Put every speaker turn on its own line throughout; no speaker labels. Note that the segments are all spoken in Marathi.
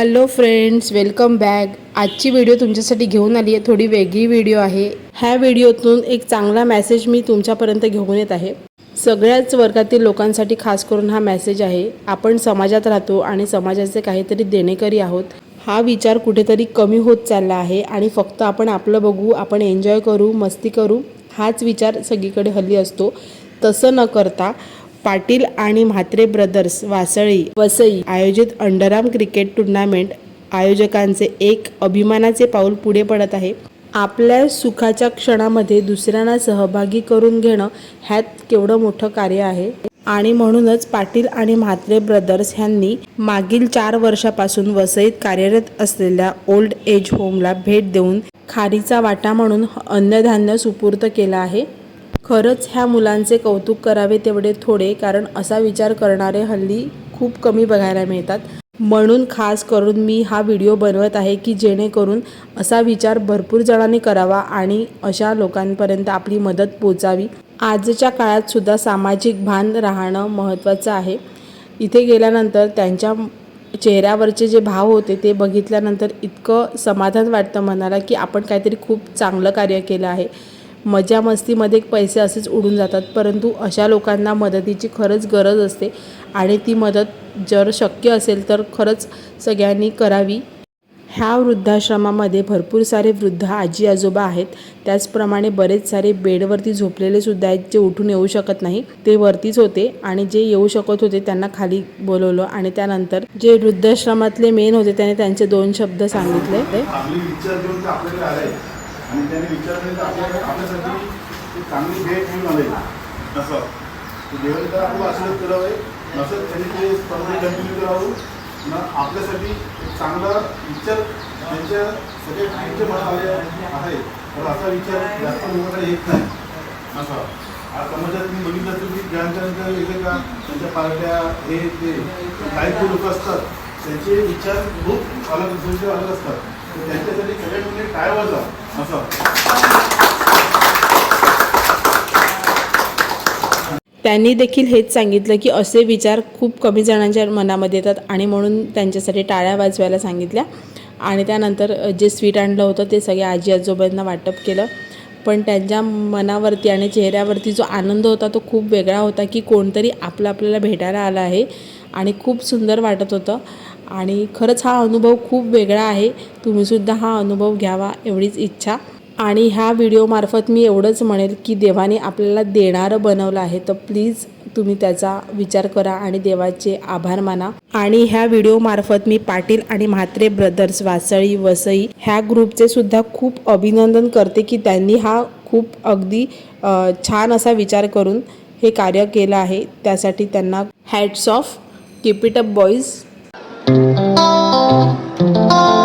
हॅलो फ्रेंड्स वेलकम बॅक आजची व्हिडिओ तुमच्यासाठी घेऊन आली आहे. थोडी वेगळी व्हिडिओ आहे. ह्या व्हिडिओतून एक चांगला मेसेज मी तुमच्यापर्यंत घेऊन येत आहे. सगळ्याच वर्गातील लोकांसाठी खास करून हा मेसेज आहे. आपण समाजात राहतो आणि समाजाचे काहीतरी देणेकरी आहोत. हा विचार कुठेतरी कमी होत चालला आहे आणि फक्त आपण आपलं बघू आपण एन्जॉय करू मस्ती करू हाच विचार सगळीकडे हल्ली असतो. तसं न करता पाटील आणि म्हात्रे ब्रदर्स वासळी वसई आयोजित अंडरआर्म क्रिकेट टुर्नामेंट आयोजकांचे एक अभिमानाचे पाऊल पुढे पडत आहे. आपल्या सुखाच्या क्षणामध्ये दुसऱ्यांना सहभागी करून घेणं ह्यात केवढं मोठं कार्य आहे. आणि म्हणूनच पाटील आणि म्हात्रे ब्रदर्स ह्यांनी मागील चार वर्षापासून वसईत कार्यरत असलेल्या ओल्ड एज होमला भेट देऊन खारीचा वाटा म्हणून अन्नधान्य सुपूर्द केला आहे. खरंच ह्या मुलांचे कौतुक करावे तेवढे थोडे कारण असा विचार करणारे हल्ली खूप कमी बघायला मिळतात. म्हणून खास करून मी हा व्हिडिओ बनवत आहे की जेणेकरून असा विचार भरपूर जणांनी करावा आणि अशा लोकांपर्यंत आपली मदत पोचावी. आजच्या काळात सुद्धा सामाजिक भान राहणं महत्त्वाचं आहे. इथे गेल्यानंतर त्यांच्या चेहऱ्यावरचे जे भाव होते ते बघितल्यानंतर इतकं समाधान वाटतं मनाला की आपण काहीतरी खूप चांगलं कार्य केलं आहे. मजा मस्तीमध्ये पैसे असेच उडून जातात परंतु अशा लोकांना मदतीची खरंच गरज असते आणि ती मदत जर शक्य असेल तर खरंच सगळ्यांनी करावी. ह्या वृद्धाश्रमामध्ये भरपूर सारे वृद्ध आजी आजोबा आहेत. त्याचप्रमाणे बरेच सारे बेडवरती झोपलेले सुद्धा आहेत जे उठून येऊ शकत नाही. ते वरतीच होते आणि जे येऊ शकत होते त्यांना खाली बोलवलं आणि त्यानंतर जे वृद्धाश्रमातले मेन होते त्याने त्यांचे दोन शब्द सांगितले.
आणि त्याने विचार केले तर आपल्याकडे आपल्यासाठी एक चांगली भेट घेऊन आले असं. ते देवाने तर आपलं आशीर्वाद करावे नसं त्यांनी ते स्पर्धा कंटिन्यू करावं. ना आपल्यासाठी एक चांगला विचार त्यांच्या सगळे त्यांच्या मनात आले आहे. तर असा विचार जास्त लोकांना येत नाही. असं. आज समाजात मी बघितलं असेल की ज्यांच्या वेगळे का त्यांच्या पार्ट्या हे ते काही जे लोक असतात त्यांचे विचार खूप अलग अलग असतात. त्यांच्यासाठी सगळ्यात म्हणजे काय वाजवा असं.
त्यांनी देखील हेच सांगितलं की असे विचार खूप कमी जणांच्या मनामध्ये येतात आणि म्हणून त्यांच्यासाठी टाळ्या वाजवायला सांगितल्या. आणि त्यानंतर जे स्वीट आणलं होतं ते सगळे आजी आजोबांना वाटप केलं. पण त्यांच्या मनावरती आणि चेहऱ्यावरती जो आनंद होता तो खूप वेगळा होता की कोणतरी आपलं आपल्याला भेटायला आलं आहे. आणि खूप सुंदर वाटत होतं. आणि खरंच हा अनुभव खूप वेगळा आहे. तुम्हीसुद्धा हा अनुभव घ्यावा एवढीच इच्छा. आणि ह्या व्हिडिओमार्फत मी एवढंच म्हणेल की देवाने आपल्याला देणारं बनवलं आहे तर प्लीज तुम्ही त्याचा विचार करा आणि देवाचे आभार माना. आणि ह्या व्हिडिओमार्फत मी पाटील आणि म्हात्रे ब्रदर्स वासळी वसई ह्या ग्रुपचे सुद्धा खूप अभिनंदन करते की त्यांनी हा खूप अगदी छान असा विचार करून हे कार्य केलं आहे. त्यासाठी त्यांना hats off keep it up boys Música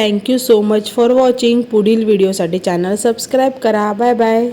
thank you so much for watching पुढील व्हिडिओसाठी चॅनल सबस्क्राईब करा. Bye bye